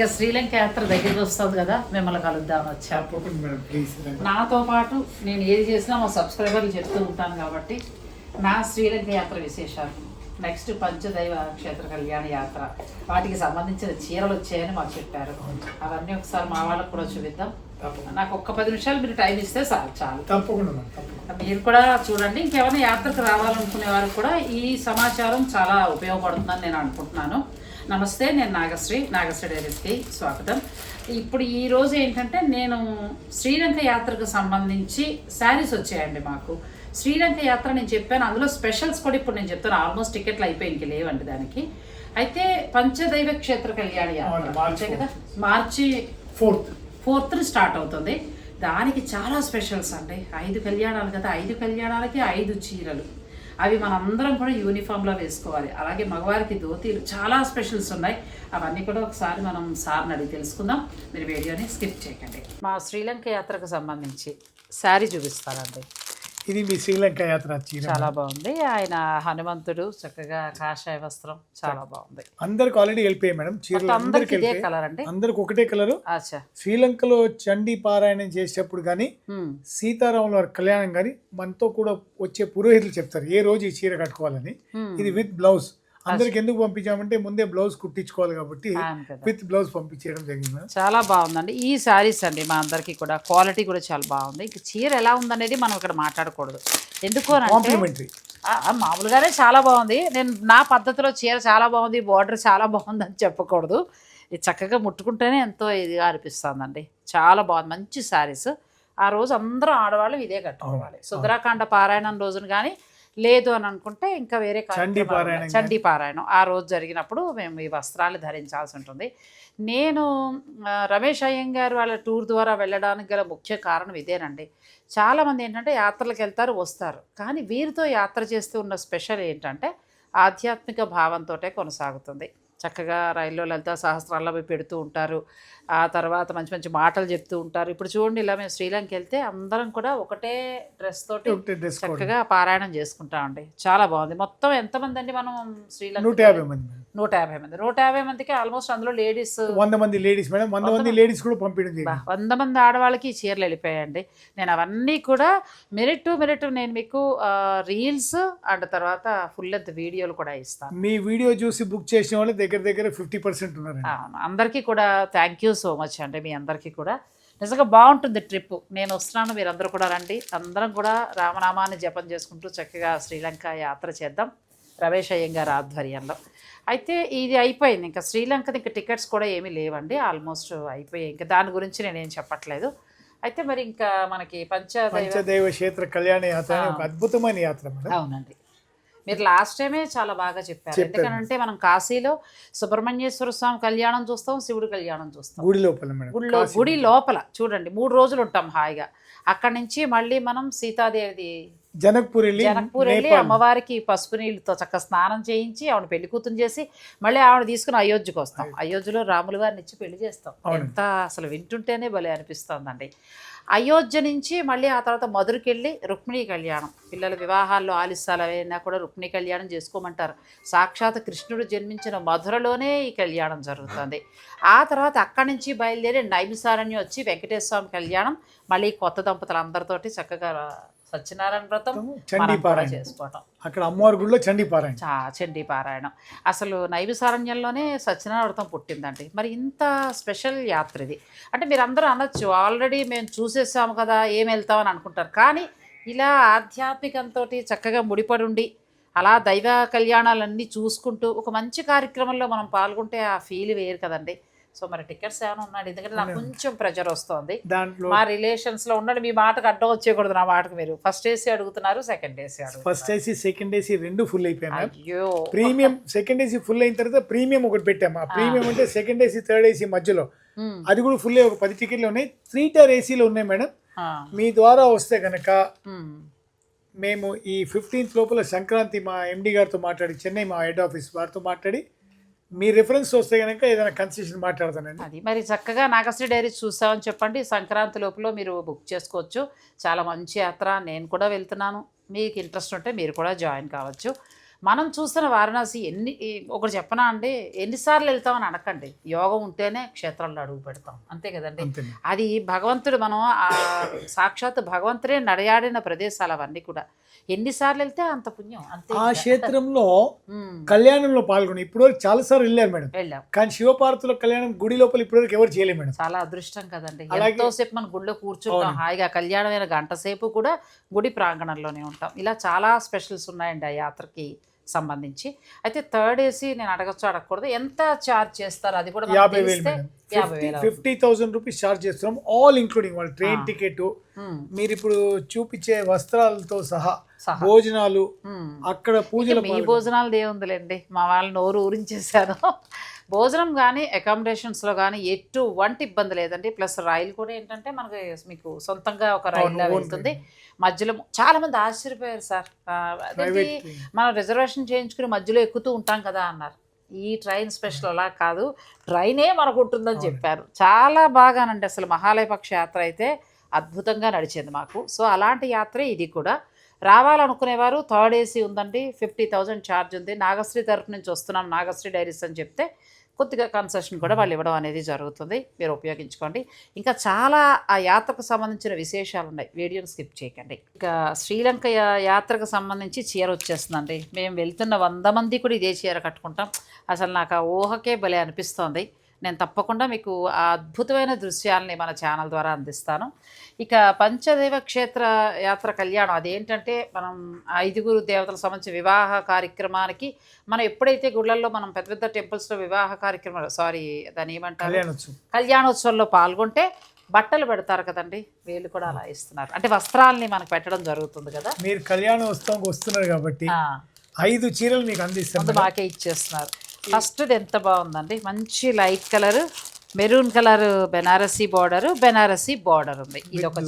ఇంకా శ్రీలంక యాత్ర దగ్గరికి వస్తుంది కదా మిమ్మల్ని కలుద్దామని రండి. నాతో పాటు నేను ఏది చేసినా మా సబ్స్క్రైబర్లు చెప్తూ ఉంటాను కాబట్టి నా శ్రీలంక యాత్ర విశేషాలు. నెక్స్ట్ పంచదైవ క్షేత్ర కళ్యాణ యాత్ర. వాటికి సంబంధించిన చీరలు వచ్చాయని మాకు చెప్పారు. అవన్నీ ఒకసారి మా వాళ్ళకు కూడా చూపిద్దాం. నాకు ఒక్క పది నిమిషాలు మీరు టైం ఇస్తే చాలు. చాలు తప్పకుండా. మీరు కూడా చూడండి. ఇంకేమైనా యాత్రకు రావాలనుకునే వారు కూడా ఈ సమాచారం చాలా ఉపయోగపడుతుందని నేను అనుకుంటున్నాను. నమస్తే నేను నాగశ్రీ నాగశ్రీ డైరీస్కి స్వాగతం. ఇప్పుడు ఈ రోజు ఏంటంటే నేను శ్రీలంక యాత్రకు సంబంధించి శారీస్ వచ్చాయండి మాకు. శ్రీలంక యాత్ర నేను చెప్పాను అందులో స్పెషల్స్ కూడా ఇప్పుడు నేను చెప్తాను. ఆల్మోస్ట్ టికెట్లు అయిపోయి ఇంక లేవండి దానికి. అయితే పంచదైవ క్షేత్ర కళ్యాణ యాత్ర. కదా? మార్చి ఫోర్త్. ఫోర్త్ స్టార్ట్ అవుతుంది. దానికి చాలా స్పెషల్స్ అండి. ఐదు కళ్యాణాలు కదా? ఐదు కళ్యాణాలకి ఐదు చీరలు. అవి మనందరం కూడా యూనిఫామ్లో వేసుకోవాలి. అలాగే మగవారికి ధోతీలు చాలా స్పెషల్స్ ఉన్నాయి. అవన్నీ కూడా ఒకసారి మనం సార్ని అడిగి తెలుసుకుందాం. మీరు వీడియోని స్కిప్ చేయకండి. మా శ్రీలంక యాత్రకు సంబంధించి శారీ చూపిస్తానండి. ఇది మీ శ్రీలంక యాత్ర చీర చాలా బాగుంది. ఆయన హనుమంతుడు చక్కగా కాషాయ వస్త్రం చాలా బాగుంది. అందరికి ఆల్రెడీ వెళ్ళిపోయాయి మేడం. చీరలు అందరికి అందరికి ఇదే కలర్ అండి. అందరికి ఒకటే కలరు శ్రీలంకలో చండీ పారాయణం చేసేటప్పుడు కానీ. సీతారాముల వారి కళ్యాణం కానీ మనతో కూడా వచ్చే పురోహితులు చెప్తారు ఏ రోజు ఈ చీర కట్టుకోవాలని. ఇది విత్ బ్లౌజ్ అందరికి ఎందుకు పంపించామంటే ముందే బ్లౌజ్ కుట్టించుకోవాలి కాబట్టి విత్ బ్లౌజ్ పంపించేయడం జరిగింది. చాలా బాగుందండి. ఈ శారీస్ అండి మా అందరికీ కూడా క్వాలిటీ కూడా చాలా బాగుంది. ఇంక చీర ఎలా ఉందనేది మనం ఇక్కడ మాట్లాడకూడదు. ఎందుకు కాంప్లిమెంటరీ. మామూలుగానే చాలా బాగుంది. నేను నా పద్ధతిలో చీర చాలా బాగుంది బార్డర్ చాలా బాగుంది అని చెప్పకూడదు. ఇది చక్కగా ముట్టుకుంటేనే ఎంతో ఇదిగా అనిపిస్తుందండి. చాలా బాగుంది. మంచి శారీస్ ఆ రోజు అందరూ ఆడవాళ్ళు ఇదే కట్టుకోవాలి. సుందరాకాండ పారాయణం రోజున కానీ లేదు అని అనుకుంటే ఇంకా వేరే. చండీ పారాయణం ఆ రోజు జరిగినప్పుడు మేము ఈ వస్త్రాలు ధరించాల్సి ఉంటుంది. నేను రమేష్ అయ్యంగారు వాళ్ళ టూర్ ద్వారా వెళ్ళడానికి గల ముఖ్య కారణం ఇదేనండి. చాలామంది ఏంటంటే యాత్రలకు వెళ్తారు వస్తారు. కానీ వీరితో యాత్ర చేస్తూ ఉన్న స్పెషల్ ఏంటంటే ఆధ్యాత్మిక భావంతో కొనసాగుతుంది. చక్కగా రైల్లో లలిత సహస్రాల్లో పోయి పెడుతూ ఉంటారు. ఆ తర్వాత మంచి మంచి మాటలు చెప్తూ ఉంటారు. ఇప్పుడు చూడండి ఇలా మేము శ్రీలంక వెళ్తే అందరం కూడా ఒకటే డ్రెస్ తోటి చక్కగా పారాయణం చేసుకుంటామండి చాలా బాగుంది. మొత్తం ఎంతమంది అండి మనం శ్రీలంక నూట యాభై మంది నూట యాభై మంది. నూట యాభై మందికి ఆల్మోస్ట్ అందులో లేడీస్ వంద మంది లేడీస్ మేడం. వంద మంది లేడీస్ కూడా పంపించడం వంద మంది ఆడవాళ్ళకి చీరలు వెళ్ళిపోయాయండి. నేను అవన్నీ కూడా మినిట్ టు మినిట్ నేను మీకు రీల్స్ అండ్ తర్వాత ఫుల్ లెంత్ వీడియోలు కూడా ఇస్తాను. మీ వీడియో చూసి బుక్ చేసిన వాళ్ళు దగ్గర దగ్గర ఫిఫ్టీ పర్సెంట్ ఉన్నారండి. అవును. అందరికీ కూడా థ్యాంక్ యూ సో మచ్ అండి మీ అందరికీ కూడా. నిజంగా బాగుంటుంది ట్రిప్. నేను వస్తున్నాను మీరు అందరూ కూడా రండి. అందరం కూడా రామనామాన్ని జపం చేసుకుంటూ చక్కగా శ్రీలంక యాత్ర చేద్దాం. రమేష్ అయ్యంగారు ఆధ్వర్యంలో. అయితే ఇది అయిపోయింది. ఇంకా శ్రీలంకది ఇంకా టికెట్స్ కూడా ఏమీ లేవండి. ఆల్మోస్ట్ అయిపోయాయి. ఇంకా దాని గురించి నేనేం చెప్పట్లేదు. అయితే మరి ఇంకా మనకి పంచదైవ పంచదైవ క్షేత్ర కళ్యాణ యాత్ర ఒక అద్భుతమైన యాత్ర అవునండి. మీరు లాస్ట్ టైమే చాలా బాగా చెప్పారు. ఎందుకంటే మనం కాశీలో సుబ్రహ్మణ్యేశ్వర స్వామి కళ్యాణం చూస్తాం శివుడి కళ్యాణం చూస్తాం. గుడి లోపల గుడిలో గుడి లోపల చూడండి మూడు రోజులు ఉంటాం హాయిగా. అక్కడి నుంచి మళ్ళీ మనం సీతాదేవిది జనక్పూర్ వెళ్ళి జనక్పూర్ వెళ్ళి అమ్మవారికి పసుపు నీళ్ళతో చక్కగా స్నానం చేయించి ఆవిడ పెళ్ళి కూతురు చేసి మళ్ళీ ఆవిడ తీసుకుని అయోధ్యకు వస్తాం. అయోధ్యలో రాముల వారిని ఇచ్చి పెళ్ళి చేస్తాం. ఎంత అసలు వింటుంటేనే భలే అనిపిస్తోందండి. అయోధ్య నుంచి మళ్ళీ ఆ తర్వాత మధురకి వెళ్ళి రుక్మిణీ కళ్యాణం. పిల్లల వివాహాల్లో ఆలస్యాలు అయినా కూడా రుక్మిణీ కళ్యాణం చేసుకోమంటారు. సాక్షాత్ కృష్ణుడు జన్మించిన మధురలోనే ఈ కళ్యాణం జరుగుతుంది. ఆ తర్వాత అక్కడి నుంచి బయలుదేరి నైమిసారణ్యం వచ్చి వెంకటేశ్వర స్వామి కళ్యాణం మళ్ళీ కొత్త దంపతులందరితోటి చక్కగా సత్యనారాయణ వ్రతం చండీ మనం కూడా పారాయణ. చేసుకోవటం. అక్కడ అమ్మవారి గుడిలో చండీ పారాయణ. చా చండీ పారాయణం. అసలు నైవిసారణ్యంలోనే సత్యనారాయణ వ్రతం పుట్టిందండి. మరి ఇంత స్పెషల్ యాత్ర ఇది. అంటే మీరు అందరూ అనొచ్చు ఆల్రెడీ మేము చూసేసాము కదా ఏం వెళ్తామని అనుకుంటారు. కానీ ఇలా ఆధ్యాత్మికంతో చక్కగా ముడిపడి ఉండి అలా దైవ కళ్యాణాలన్నీ చూసుకుంటూ ఒక మంచి కార్యక్రమంలో మనం పాల్గొంటే ఆ ఫీల్ వేరు కదండి. సో మరి టికెట్స్ ఏమైనా ఉన్నాడు ఎందుకంటే నాకు కొంచెం ప్రెజర్ వస్తుంది. దాంట్లో మా రిలేషన్స్లో ఉన్నాడు మీ మాటకు అడ్డం వచ్చేయకూడదు నా మాటకు మీరు. ఫస్ట్ ఏసీ అడుగుతున్నారు second AC first AC second AC రెండు ఫుల్ అయిపోయాయి అయ్యో. ప్రీమియం సెకండ్ ఏసీ ఫుల్ అయిన తర్వాత ప్రీమియం ఒకటి పెట్టాము ఆ ప్రీమియం అంటే సెకండ్ ఏసీ థర్డ్ ఏసీ మధ్యలో. అది కూడా ఫుల్ ఒక పది టికెట్లు ఉన్నాయి. త్రీ టైర్ ఏసీలో ఉన్నాయి మేడం మీ ద్వారా వస్తే కనుక మేము ఈ ఫిఫ్టీన్త్ లోపల సంక్రాంతి మా ఎండి గారితో మాట్లాడి చెన్నై మా హెడ్ ఆఫీస్ వారితో మాట్లాడి మీ రిఫరెన్స్ వస్తే కనుక ఏదైనా కన్సెషన్ మాట్లాడతానండి. అది. మరి చక్కగా నాగశ్రీ డైరీ చూసామని చెప్పండి. సంక్రాంతి లోపల మీరు బుక్ చేసుకోవచ్చు. చాలా మంచి యాత్ర. నేను కూడా వెళ్తున్నాను. మీకు ఇంట్రెస్ట్ ఉంటే మీరు కూడా జాయిన్ కావచ్చు. మనం చూస్తున్న వారణాసి ఎన్ని ఒకటి చెప్పనా అండి? ఎన్నిసార్లు వెళ్తామని అనకండి. యోగం ఉంటేనే క్షేత్రాల్లో అడుగు పెడతాం. అంతే కదండి? అది భగవంతుడు మనం సాక్షాత్ భగవంతుడే నడయాడిన ప్రదేశాలు అవన్నీ కూడా. ఎన్నిసార్లు వెళ్తే అంత పుణ్యం అంతే ఆ. క్షేత్రంలో కళ్యాణంలో పాల్గొని ఇప్పటివరకు చాలా సార్లు వెళ్ళారు మేడం. వెళ్ళాం. కానీ శివపార్వతుల కళ్యాణం గుడి లోపల ఇప్పటివరకు ఎవరు చేయలేదు మేడం. చాలా అదృష్టం కదండి. ఎంతోసేపు మన గుడిలో కూర్చుంటాం. హాయిగా కళ్యాణమైన గంట సేపు కూడా గుడి ప్రాంగణంలోనే ఉంటాం. ఇలా చాలా స్పెషల్స్ ఉన్నాయండి ఆ యాత్రకి. సంబంధించి అయితే థర్డ్ ఏసీ నేను అడగచ్చు అడగకూడదు ఎంత ఛార్జ్ చేస్తారు అది కూడా యాభై వేలు. ఫిఫ్టీ థౌసండ్ రూపీస్ చార్జ్ చేస్తున్నాం ఆల్ ఇంక్లూడింగ్ వాళ్ళ ట్రైన్. టికెట్ మీరు ఇప్పుడు చూపించే వస్త్రాలతో సహా. భోజనాలు. అక్కడ పూజలు మీ భోజనాలు దేవుందిలేండి మా వాళ్ళు నోరు ఊరించేశారు భోజనం కానీ అకామిడేషన్స్లో కానీ ఎటువంటి ఇబ్బంది లేదండి. ప్లస్ రైలు కూడా ఏంటంటే మనకి మీకు సొంతంగా ఒక రైల్లో వెళ్తుంది. మధ్యలో చాలా మంది ఆశ్చర్యపోయారు సార్. అదేంటి. మనం రిజర్వేషన్ చేయించుకుని మధ్యలో ఎక్కుతూ ఉంటాం కదా అన్నారు. ఈ ట్రైన్ స్పెషల్ అలా కాదు. ట్రైనే మనకు ఉంటుందని చెప్పారు. చాలా బాగానండి అసలు మహాలయపక్ష యాత్ర అయితే అద్భుతంగా నడిచింది మాకు. సో అలాంటి యాత్రే ఇది కూడా. రావాలనుకునేవారు థర్డ్ ఏసీ ఉందండి. ఫిఫ్టీ థౌజండ్ ఛార్జ్ ఉంది. నాగశ్రీ తరఫు నుంచి వస్తున్నాం. నాగశ్రీ డైరీస్ అని చెప్తే కొద్దిగా కన్సెషన్ కూడా వాళ్ళు ఇవ్వడం అనేది జరుగుతుంది. మీరు ఉపయోగించుకోండి. ఇంకా చాలా ఆ యాత్రకు సంబంధించిన విశేషాలు ఉన్నాయి. వీడియోని స్కిప్ చేయకండి. ఇంకా శ్రీలంక యాత్రకు సంబంధించి చీర వచ్చేస్తుందండి. మేము వెళ్తున్న వంద మంది కూడా ఇదే చీర కట్టుకుంటాం. అసలు నాకు ఆ ఊహకే భలే అనిపిస్తోంది. నేను తప్పకుండా మీకు ఆ అద్భుతమైన దృశ్యాలని మన ఛానల్ ద్వారా అందిస్తాను. ఇక పంచదేవ క్షేత్ర యాత్ర కళ్యాణం అదేంటంటే మనం ఐదుగురు దేవతలకు సంబంధించి వివాహ కార్యక్రమానికి మనం ఎప్పుడైతే గుళ్ళల్లో మనం పెద్ద పెద్ద టెంపుల్స్లో వివాహ కార్యక్రమాలు సారీ దాని ఏమంటారు? కళ్యాణోత్సవం. కళ్యాణోత్సవంలో పాల్గొంటే బట్టలు పెడతారు కదండి వీళ్ళు కూడా అలా ఇస్తున్నారు అంటే వస్త్రాలని మనకు పెట్టడం జరుగుతుంది కదా. మీరు కళ్యాణోత్సవంకి వస్తున్నారు కాబట్టి ఐదు చీరలు మీకు అందిస్తాం ముందు మాకే ఇచ్చేస్తున్నారు. ఫస్ట్ ఎంత బాగుందండి? మంచి light colour maroon colour Banarasi border Banarasi border ఉంది. ఇది ఒక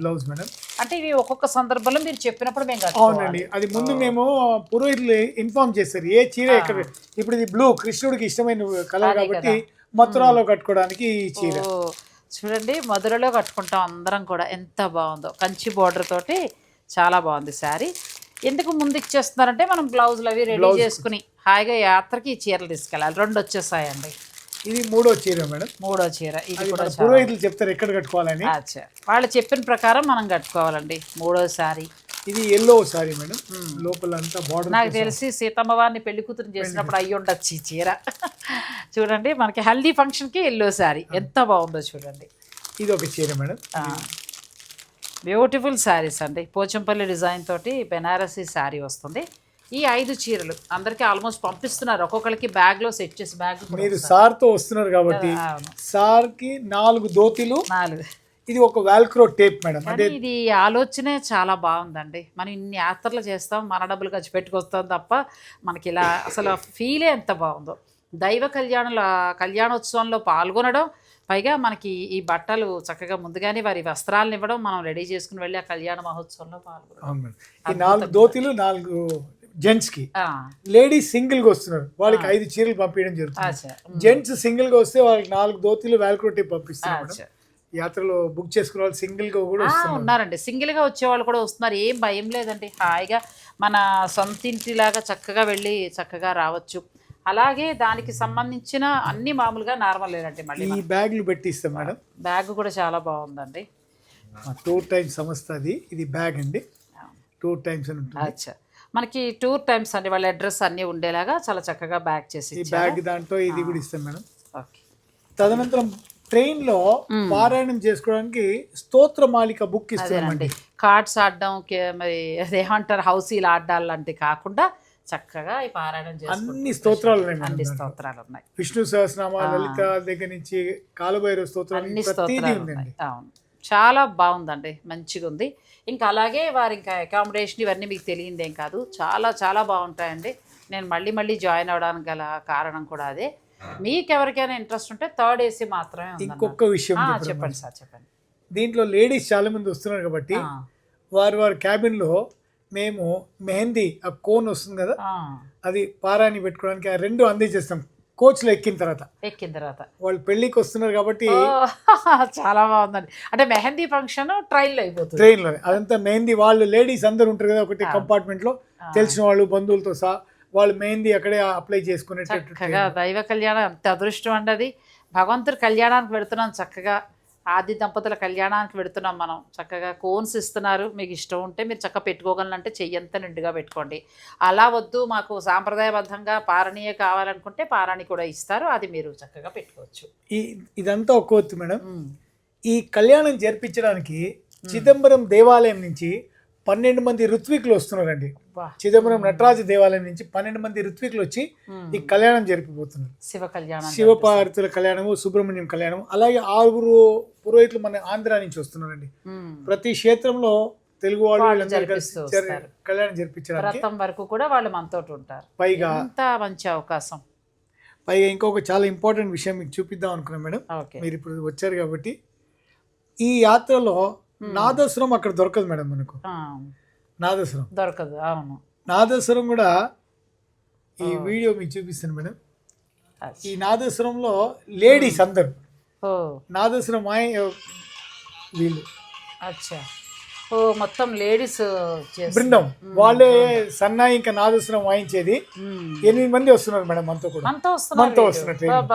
బ్లౌజ్ మేడం. అంటే ఇవి ఒక్కొక్క సందర్భంలో మీరు చెప్పినప్పుడు మేము అవునండి. అది ముందు మేము పురోహితులు ఇన్ఫార్మ్ చేస్తారు ఏ చీర ఎక్కడ ఇప్పుడు ఇది బ్లూ కృష్ణుడికి ఇష్టమైన కలర్ కాబట్టి మథురాలో కట్టుకోవడానికి ఈ చీర. చూడండి మధురలో కట్టుకుంటాం అందరం కూడా. ఎంత బాగుందో. కంచి బార్డర్ తోటి చాలా బాగుంది శారీ ఎందుకు ముందు ఇచ్చేస్తున్నారంటే మనం బ్లౌజులు అవి రెడీ చేసుకుని హాయిగా యాత్రకి ఈ చీరలు తీసుకెళ్ళాలి. రెండు వచ్చేసాయండి. ఇది మూడో చీర మేడం. మూడో చీర. ఇది కూడా పురోహితులు చెప్తారు ఎక్కడ కట్టుకోవాలని. అచ్చా. వాళ్ళు చెప్పిన ప్రకారం మనం కట్టుకోవాలండి. మూడో సారీ. ఇది ఎల్లో సారీ మేడం. లోపల అంతా బార్డర్ నాకు తెలిసి సీతమ్మ వారిని పెళ్ళి కూతురు చేసినప్పుడు అయ్యి ఉండొచ్చు ఈ చీర. చూడండి మనకి హల్దీ ఫంక్షన్కి ఎల్లో శారీ ఎంత బాగుందో చూడండి. ఇది ఒక చీర మేడం. బ్యూటిఫుల్ శారీస్ అండి. పోచంపల్లి డిజైన్ తోటి బెనారసీ శారీ వస్తుంది. ఈ ఐదు చీరలు అందరికీ ఆల్మోస్ట్ పంపిస్తున్నారు. ఒక్కొక్కరికి బ్యాగ్లో సెట్ చేసి బ్యాగ్ మీరు సార్తో వస్తున్నారు కాబట్టి సార్కి నాలుగు దోతీలు నాలుగు. ఇది ఒక వాల్క్రో టేప్ మేడం. అంటే ఇది ఆలోచనే చాలా బాగుందండి. మనం ఇన్ని యాత్రలు చేస్తాం మన డబ్బులు ఖర్చు పెట్టుకొస్తాం తప్ప మనకి ఇలా అసలు ఫీలే ఎంత బాగుందో. దైవ కళ్యాణంలో కళ్యాణోత్సవంలో పాల్గొనడం పైగా మనకి ఈ బట్టలు చక్కగా ముందుగానే వారి వస్త్రాలను ఇవ్వడం మనం రెడీ చేసుకుని వెళ్ళి ఆ కళ్యాణ మహోత్సవంలో మేడం. ఈ నాలుగు దోతీలు నాలుగు జెంట్స్కి. ఆ, లేడీస్ సింగిల్గా వస్తున్నారు. వాళ్ళకి ఐదు చీరలు పంపించడం జరుగుతుంది. జెంట్స్ సింగిల్గా వస్తే వాళ్ళకి నాలుగు దోతీలు మేడం. అచ్చా. యాత్రలో బుక్ చేసుకున్న వాళ్ళు సింగిల్గా కూడా ఉన్నారండి. సింగిల్గా వచ్చేవాళ్ళు కూడా వస్తున్నారు. ఏం భయం లేదండి. హాయిగా మన సొంత ఇంటిలాగా చక్కగా వెళ్ళి చక్కగా రావచ్చు. అలాగే దానికి సంబంధించిన అన్ని మామూలుగా నార్మల్ లేదండి మళ్ళీ ఈ బ్యాగ్లు పెట్టి ఇస్తాం మేడం బ్యాగ్ కూడా చాలా బాగుందండి. టూర్ టైమ్స్ సంస్థ అది. ఇది బ్యాగ్ అండి. టూర్ టైమ్స్ అని ఉంటుంది. అచ్చా. మనకి టూర్ టైమ్స్ అండి వాళ్ళ అడ్రస్ అన్నీ ఉండేలాగా చాలా చక్కగా బ్యాగ్ చేసి ఈ బ్యాగ్ దాంట్లో ఇది కూడా ఇస్తాం మేడం. ఓకే. తదనంతరం ట్రైన్లో పారాయణం చేసుకోవడానికి స్తోత్ర మాలిక బుక్ అదేనండి. కార్డ్స్ ఆడడం మరి అదేమంటారు హౌసీలు ఆడడాలు లాంటివి కాకుండా చక్కగా ఈ పారాయణం అన్ని స్తోత్రాలు ఉన్నాయి అన్ని స్తోత్రాలు ఉన్నాయి విష్ణు సహస్రనామ లలిత దగ్గర నుంచి కాలభైరవ స్తోత్రాలు అన్ని ప్రతిదీ స్తోత్రాలు ఉన్నాయి. అవును. చాలా బాగుందండి. మంచిగా ఉంది. ఇంకా అలాగే వారి ఇంకా అకామిడేషన్ ఇవన్నీ మీకు తెలియందేం కాదు. చాలా చాలా బాగుంటాయండి. నేను మళ్ళీ మళ్ళీ జాయిన్ అవ్వడానికి గల కారణం కూడా అదే. మీకు ఎవరికైనా ఇంట్రెస్ట్ ఉంటే థర్డ్ ఏసీ మాత్రమే. ఇంకొక విషయం చెప్పడం సార్ చెప్పండి. దీంట్లో లేడీస్ చాలా మంది వస్తున్నారు కాబట్టి వారి వారి క్యాబిన్లో మేము మెహందీ ఆ కోన్ వస్తుంది కదా అది పారాయణ పెట్టుకోవడానికి ఆ రెండు అందించేస్తాం. కోచ్లో ఎక్కిన తర్వాత. ఎక్కిన తర్వాత. వాళ్ళు పెళ్ళికి వస్తున్నారు కాబట్టి చాలా బాగుందండి. అంటే మెహందీ ఫంక్షన్ ట్రైన్లో అయిపోతుంది. ట్రైన్లో అదంతా మెహందీ వాళ్ళు లేడీస్ అందరు ఉంటారు కదా ఒకటి కంపార్ట్మెంట్లో తెలిసిన వాళ్ళు బంధువులతో సహా వాళ్ళు మెహందీ అక్కడే అప్లై చేసుకునేటట్టు దైవ కళ్యాణం ఎంత అదృష్టం అండి అది. భగవంతుడి కళ్యాణానికి పెడుతున్నాం చక్కగా. ఆది దంపతుల కళ్యాణానికి పెడుతున్నాం మనం. చక్కగా కోన్స్ ఇస్తున్నారు. మీకు ఇష్టం ఉంటే మీరు చక్కగా పెట్టుకోగలనంటే చెయ్యంత నిండుగా పెట్టుకోండి. అలా వద్దు. మాకు సాంప్రదాయబద్ధంగా పారణీయ కావాలనుకుంటే పారాణి కూడా ఇస్తారు. అది మీరు చక్కగా పెట్టుకోవచ్చు. ఈ ఇదంతా ఒక ఒత్తు మేడం. ఈ కళ్యాణం జరిపించడానికి చిదంబరం దేవాలయం నుంచి పన్నెండు మంది ఋత్వికులు వస్తున్నారండి. చిదంబరం నటరాజ దేవాలయం నుంచి పన్నెండు మంది ఋత్వికులు వచ్చి. ఈ కళ్యాణం జరిపిపోతున్నారు శివ కళ్యాణం శివపార్వతుల కళ్యాణము సుబ్రహ్మణ్యం కళ్యాణం అలాగే ఆరుగురు పురోహితులు మన ఆంధ్ర నుంచి వస్తున్నారండి. ప్రతి క్షేత్రంలో తెలుగు వాళ్ళు. కళ్యాణం జరిపించడానికి వ్రతం వరకు కూడా వాళ్ళు మనతోటి ఉంటారు పైగా మంచి అవకాశం పైగా ఇంకొక చాలా ఇంపార్టెంట్ విషయం మీకు చూపిద్దాం అనుకున్నాం మేడం ఓకే మీరు ఇప్పుడు వచ్చారు కాబట్టి ఈ యాత్రలో నాదస్వరం అక్కడ దొరకదు మేడం మనకు. నాదస్వరం దొరకదు అవును. నాదస్వరం కూడా ఈ వీడియో మీకు చూపిస్తాను మేడం. ఈ నాదస్వరంలో లేడీస్ అందరు. ఓ. నాదస్వరం మాయ వీళ్ళు. అచ్చా. ఓ మొత్తం లేడీస్ బృందం. వాళ్ళే సన్నాయి ఇంకా నాదస్వరం వాయించేది. ఎనిమిది మంది వస్తున్నారు మేడం మనతో కూడా. మనతో వస్తున్నారు.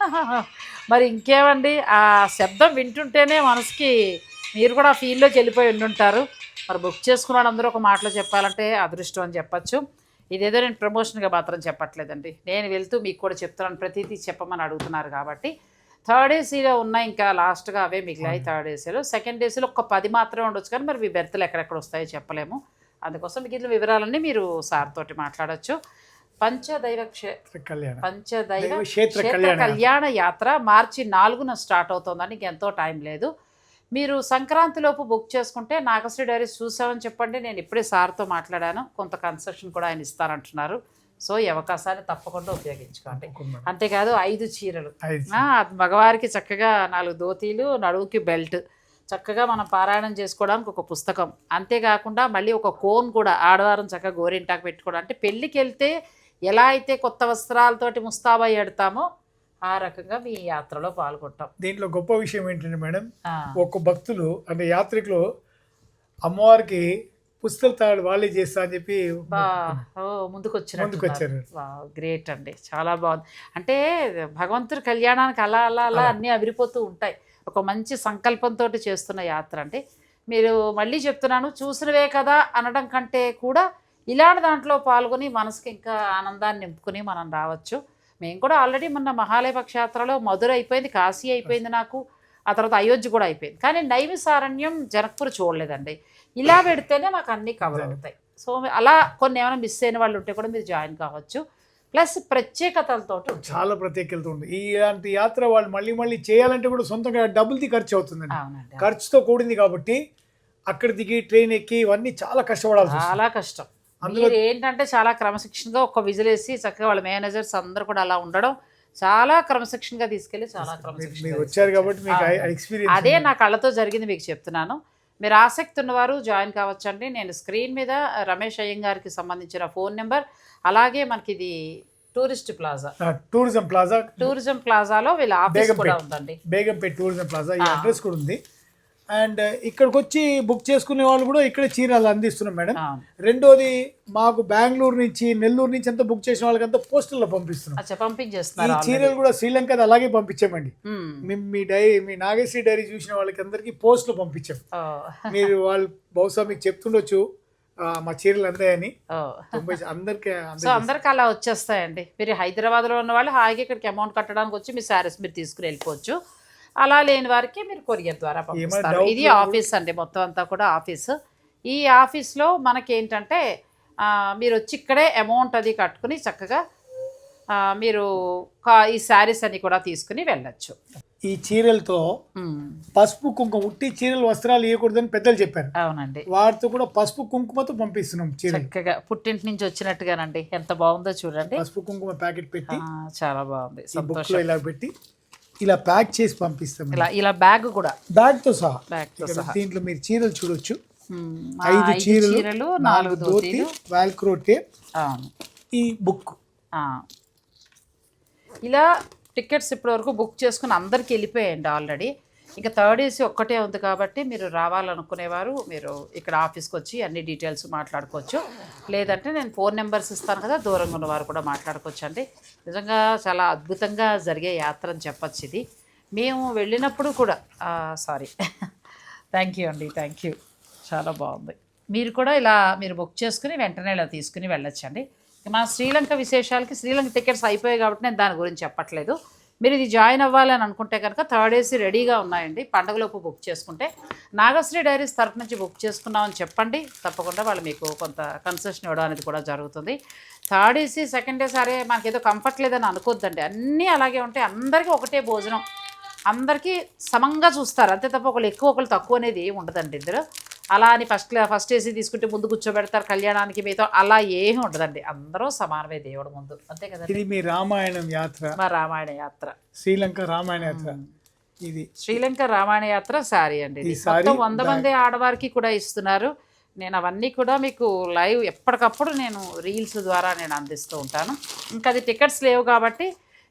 మరి ఇంకేమండి? ఆ శబ్దం వింటుంటేనే మనసుకి మీరు కూడా ఆ ఫీల్డ్లోకి వెళ్ళిపోయి ఉండుంటారు. మరి బుక్ చేసుకున్నాడు అందరూ ఒక మాటలో చెప్పాలంటే అదృష్టం అని చెప్పచ్చు. ఇదేదో నేను ప్రమోషన్గా మాత్రం చెప్పట్లేదండి. నేను వెళ్తూ మీకు కూడా చెప్తున్నాను. ప్రతిదీ చెప్పమని అడుగుతున్నారు కాబట్టి. థర్డ్ ఏసీలో ఉన్నాయి ఇంకా లాస్ట్గా అవే మిగిలాయి థర్డ్ ఏసీలో సెకండ్ ఏసీలో ఒక పది మాత్రమే ఉండొచ్చు కానీ మరి మీ బెర్త్లు ఎక్కడెక్కడ వస్తాయో చెప్పలేము. అందుకోసం మిగిలిన వివరాలన్నీ మీరు సార్ తోటి మాట్లాడొచ్చు. పంచదైవ పంచదైవ దైవ క్షేత్ర కళ్యాణ. యాత్ర మార్చి నాలుగున స్టార్ట్ అవుతుందని ఎంతో టైం లేదు. మీరు సంక్రాంతిలోపు బుక్ చేసుకుంటే నాగశ్రీ డైరీస్ చూసామని చెప్పండి. నేను ఇప్పుడే సార్తో మాట్లాడాను. కొంత కన్స్ట్రక్షన్ కూడా ఆయన ఇస్తారంటున్నారు సో ఈ అవకాశాన్ని తప్పకుండా ఉపయోగించుకోండి. అంతేకాదు ఐదు చీరలు. మగవారికి చక్కగా నాలుగు ధోతీలు నడువుకి బెల్ట్. చక్కగా మనం పారాయణం చేసుకోవడానికి ఒక పుస్తకం. అంతేకాకుండా మళ్ళీ ఒక కోన్ కూడా ఆడవారం చక్కగా గోరింటాకు పెట్టుకోవడం. అంటే పెళ్ళికి వెళ్తే ఎలా అయితే కొత్త వస్త్రాలతోటి ముస్తాబై ఎడతామో ఆ రకంగా మీ యాత్రలో పాల్గొంటాం. దీంట్లో గొప్ప విషయం ఏంటంటే మేడం ఒక్క భక్తులు అంటే యాత్రికులు అమ్మవారికి పుస్తల తాడు వాళ్ళే చేస్తా అని చెప్పి బా ఓ ముందుకు ముందుకొచ్చారు. గ్రేట్ అండి. చాలా బాగుంది. అంటే భగవంతుడి కళ్యాణానికి అలా అలా అలా అన్నీ అవిరిపోతూ ఉంటాయి. ఒక మంచి సంకల్పంతో చేస్తున్న యాత్ర అంటే మీరు మళ్ళీ చెప్తున్నాను చూసినవే కదా అనడం కంటే కూడా ఇలాంటి దాంట్లో పాల్గొని మనసుకి ఇంకా ఆనందాన్ని నింపుకుని మనం రావచ్చు. మేము కూడా ఆల్రెడీ మొన్న మహాలయ పక్షయాత్రలో మధుర అయిపోయింది కాశీ అయిపోయింది నాకు. ఆ తర్వాత అయోధ్య కూడా అయిపోయింది. కానీ నైమిసారణ్యం జనక్పూర్ చూడలేదండి. ఇలా పెడితేనే మాకు అన్నీ కవర్ అవుతాయి. సో అలా కొన్ని ఏమైనా మిస్ అయిన వాళ్ళు ఉంటే కూడా మీరు జాయిన్ కావచ్చు. ప్లస్ ప్రత్యేకతలతో చాలా ప్రత్యేకతలు ఉంది ఇలాంటి యాత్ర వాళ్ళు మళ్ళీ మళ్ళీ చేయాలంటే కూడా సొంతంగా డబుల్ది ఖర్చు అవుతుందండి. అవునండి ఖర్చుతో కూడింది కాబట్టి అక్కడ దిగి ట్రైన్ ఎక్కి ఇవన్నీ చాలా కష్టపడాల్సి వస్తుంది. చాలా కష్టం. మీరు ఏంటంటే చాలా క్రమశిక్షణగా ఒక విజిలేసి చక్కగా వాళ్ళ మేనేజర్స్ అందరూ కూడా అలా ఉండడం చాలా క్రమశిక్షణగా తీసుకెళ్ళి చాలా క్రమశిక్షణ వచ్చారు కాబట్టి అదే నా కళ్ళతో జరిగింది మీకు చెప్తున్నాను. మీరు ఆసక్తి ఉన్నవారు జాయిన్ కావచ్చండి. నేను స్క్రీన్ మీద రమేష్ అయ్యంగారికి సంబంధించిన ఫోన్ నెంబర్ అలాగే మనకి ఇది tourist plaza. Tourism plaza. Tourism ప్లాజాలో వీళ్ళ ఆఫీస్. కూడా ఉందండి. Begumpet tourism plaza. ఈ. అడ్రస్ కూడా ఉంది. అండ్ ఇక్కడికి వచ్చి బుక్ చేసుకునే వాళ్ళు కూడా ఇక్కడే చీరలు అందిస్తున్నాం మేడం. రెండోది మాకు బెంగళూరు నుంచి నెల్లూరు నుంచి అంతా బుక్ చేసిన వాళ్ళకంతా పోస్టల్లో పంపిస్తున్నాం. అచ్చా ఈ పంపించేస్తున్నారు చీరలు కూడా శ్రీలంక అలాగే పంపించామండి. మీ డైరీ మీ నాగశ్రీ డైరీ చూసిన వాళ్ళకి అందరికీ పోస్ట్లో పంపించాం. మీరు వాళ్ళు బహుశా మీకు చెప్తుండొచ్చు మా చీరలు అందాయని. అందరికీ సో. అందరికి అలా వచ్చేస్తాయండి. మీరు హైదరాబాద్లో ఉన్న వాళ్ళు హాయిగా ఇక్కడికి అమౌంట్ కట్టడానికి వచ్చి మీ శారీస్ మీరు తీసుకుని వెళ్ళిపోవచ్చు. అలా లేని వారికి మీరు కొరియర్ ద్వారా పంపిస్తారు. ఇది. ఆఫీస్ అండి మొత్తం అంతా కూడా ఆఫీస్. ఈ ఆఫీస్లో మనకి ఏంటంటే మీరు వచ్చి ఇక్కడే అమౌంట్ అది కట్టుకుని చక్కగా మీరు కా- ఈ శారీస్ అన్ని కూడా తీసుకుని వెళ్ళచ్చు. ఈ చీరలతో పసుపు కుంకుమ ఉట్టి చీరలు వస్త్రాలు ఇవ్వకూడదని పెద్దలు చెప్పారు. అవునండి. వాటితో కూడా పసుపు కుంకుమతో పంపిస్తున్నాం చక్కగా పుట్టింటి నుంచి వచ్చినట్టుగానండి. ఎంత బాగుందో చూడండి. పసుపు కుంకుమ ప్యాకెట్ పెట్టి చాలా బాగుంది. సంతోషం. ఇలా పెట్టి ఇలా ప్యాక్ చేసి పంపిస్తాం ఇలా ఇలా బ్యాగ్ కూడా. బ్యాగ్తో సహా సహా. దీంట్లో మీరు చీరలు చూడొచ్చు. ఐదు చీరలు నాలుగు ధోతీలు వాల్క్రో టేప్ ఈ బుక్. ఇలా టికెట్స్ ఇప్పటివరకు బుక్ చేసుకుని అందరికీ వెళ్ళిపోయాయండి ఆల్రెడీ. ఇంకా థర్డ్ ఏసీ ఒక్కటే ఉంది కాబట్టి మీరు రావాలనుకునేవారు మీరు ఇక్కడ ఆఫీస్కి వచ్చి అన్ని డీటెయిల్స్ మాట్లాడుకోవచ్చు. లేదంటే నేను ఫోన్ నెంబర్స్ ఇస్తాను కదా దూరంగా ఉన్నవారు కూడా మాట్లాడుకోవచ్చు అండి నిజంగా చాలా అద్భుతంగా జరిగే యాత్ర అని చెప్పచ్చు ఇది. మేము వెళ్ళినప్పుడు కూడా సారీ. థ్యాంక్ యూ అండి థ్యాంక్ యూ చాలా బాగుంది. మీరు కూడా ఇలా మీరు బుక్ చేసుకుని వెంటనే ఇలా తీసుకుని వెళ్ళొచ్చండి. మా శ్రీలంక విశేషాలకి శ్రీలంక టికెట్స్ అయిపోయాయి కాబట్టి నేను దాని గురించి చెప్పట్లేదు. మీరు ఇది జాయిన్ అవ్వాలని అనుకుంటే కనుక థర్డ్ ఏసీ రెడీగా ఉన్నాయండి. పండగలోపు బుక్ చేసుకుంటే నాగశ్రీ డైరీస్ తరఫు నుంచి బుక్ చేసుకున్నామని చెప్పండి. తప్పకుండా వాళ్ళు మీకు కొంత కన్సెషన్ ఇవ్వడం అనేది కూడా జరుగుతుంది. థర్డ్ ఏసీ సెకండ్ ఏ సరే మనకేదో కంఫర్ట్ లేదని అనుకోద్దండి. అన్నీ అలాగే ఉంటాయి. అందరికీ ఒకటే భోజనం. అందరికీ సమంగా చూస్తారు. అంతే తప్ప ఒకళ్ళు ఎక్కువ ఒకళ్ళు తక్కువ అనేది ఏమి ఉండదండి ఇద్దరు అలా అని ఫస్ట్ ఫస్ట్ ఏసీ తీసుకుంటే ముందు కూర్చోబెడతారు కళ్యాణానికి మీతో. అలా ఏమీ ఉండదండి. అందరూ సమానమే దేవుడు ముందు. అంతే కదండి? ఇది మీ రామాయణం యాత్ర. మా రామాయణ యాత్ర. శ్రీలంక రామాయణ యాత్ర. ఇది. శ్రీలంక రామాయణ యాత్ర శారీ అండి సారీ మొత్తం వంద మంది ఆడవారికి కూడా ఇస్తున్నారు. నేను అవన్నీ కూడా మీకు లైవ్ ఎప్పటికప్పుడు నేను రీల్స్ ద్వారా నేను అందిస్తూ ఉంటాను. ఇంకా అది టికెట్స్ లేవు కాబట్టి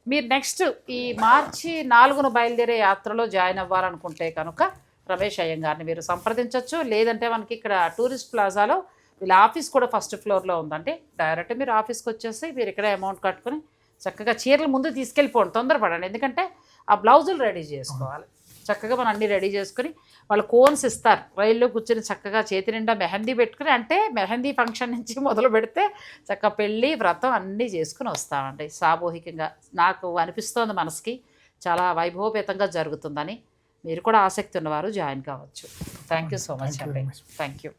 మీరు నెక్స్ట్ ఈ మార్చి నాలుగున బయలుదేరే యాత్రలో జాయిన్ అవ్వాలనుకుంటే కనుక రమేష్ అయ్యంగారిని మీరు సంప్రదించవచ్చు లేదంటే మనకి ఇక్కడ టూరిస్ట్ ప్లాజాలో వీళ్ళ ఆఫీస్ కూడా ఫస్ట్ ఫ్లోర్లో ఉందండి డైరెక్ట్ మీరు ఆఫీస్కి వచ్చేసి మీరు ఇక్కడ అమౌంట్ కట్టుకుని చక్కగా చీరలు ముందు తీసుకెళ్ళిపోండి. తొందరపడండి. ఎందుకంటే ఆ బ్లౌజులు రెడీ చేసుకోవాలి. చక్కగా మనం అన్నీ రెడీ చేసుకుని వాళ్ళు కోన్స్ ఇస్తారు. రైల్లో కూర్చొని చక్కగా చేతి నిండా మెహందీ పెట్టుకుని అంటే మెహందీ ఫంక్షన్ నుంచి మొదలు పెడితే చక్కగా పెళ్ళి వ్రతం అన్నీ చేసుకుని వస్తామండి. సామూహికంగా నాకు అనిపిస్తోంది మనసుకి. చాలా వైభవపేతంగా జరుగుతుందని మీరు కూడా ఆసక్తి ఉన్నవారు జాయిన్ కావచ్చు. థ్యాంక్ యూ సో మచ్ అండి. Thank you